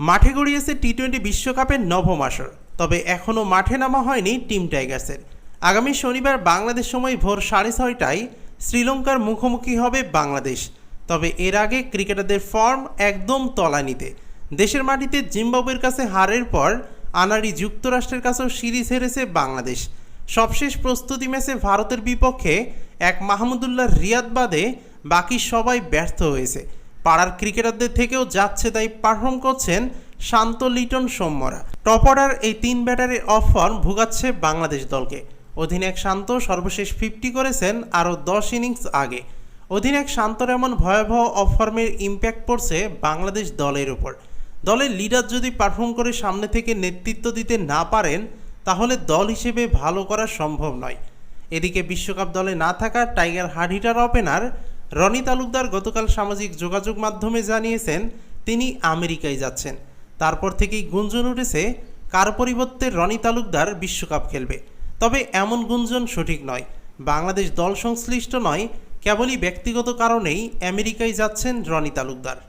মাঠে গড়িয়েছে T twenty বিশ্বকাপের নবম আসর। তবে এখনও মাঠে নামা হয়নি টিম টাইগার্সের। আগামী শনিবার বাংলাদেশ সময় ভোর সাড়ে ছয়টায় শ্রীলঙ্কার মুখোমুখি হবে বাংলাদেশ। তবে এর আগে ক্রিকেটারদের ফর্ম একদম তলানিতে। দেশের মাটিতে জিম্বাবুয়ের কাছে হারের পর আনাড়ি যুক্তরাষ্ট্রের কাছেও সিরিজ হেরেছে বাংলাদেশ। সবশেষ প্রস্তুতি ম্যাচে ভারতের বিপক্ষে এক মাহমুদুল্লাহ রিয়াদ বাদে বাকি সবাই ব্যর্থ হয়েছে। পাড়ার ক্রিকেটারদের থেকেও যাচ্ছে তাই পারফর্ম করছেন শান্ত লিটন সৌম্যরা টপ অর্ডার এই তিন ব্যাটারের অফ ফর্ম ভুগাচ্ছে বাংলাদেশ দলকে। অধিনায়ক শান্ত সর্বশেষ ফিফটি করেছেন আরও দশ ইনিংস আগে। অধিনায়ক শান্তর এমন ভয়াবহ অফ ফর্মের ইম্প্যাক্ট পড়ছে বাংলাদেশ দলের উপর। দলের লিডার যদি পারফর্ম করে সামনে থেকে নেতৃত্ব দিতে না পারেন, তাহলে দল হিসেবে ভালো করা সম্ভব নয়। এদিকে বিশ্বকাপ দলে না থাকা tiger hard hitter opener Rony Talukdar গতকাল সামাজিক যোগাযোগ মাধ্যমে জানিয়েছেন, তিনি আমেরিকায় যাচ্ছেন। তারপর থেকেই গুঞ্জন উঠেছে, কার পরিবর্তে রনি তালুকদার বিশ্বকাপ খেলবে। তবে এমন গুঞ্জন সঠিক নয়। বাংলাদেশ দল সংশ্লিষ্ট নয়, কেবলই ব্যক্তিগত কারণেই আমেরিকায় যাচ্ছেন রনি তালুকদার।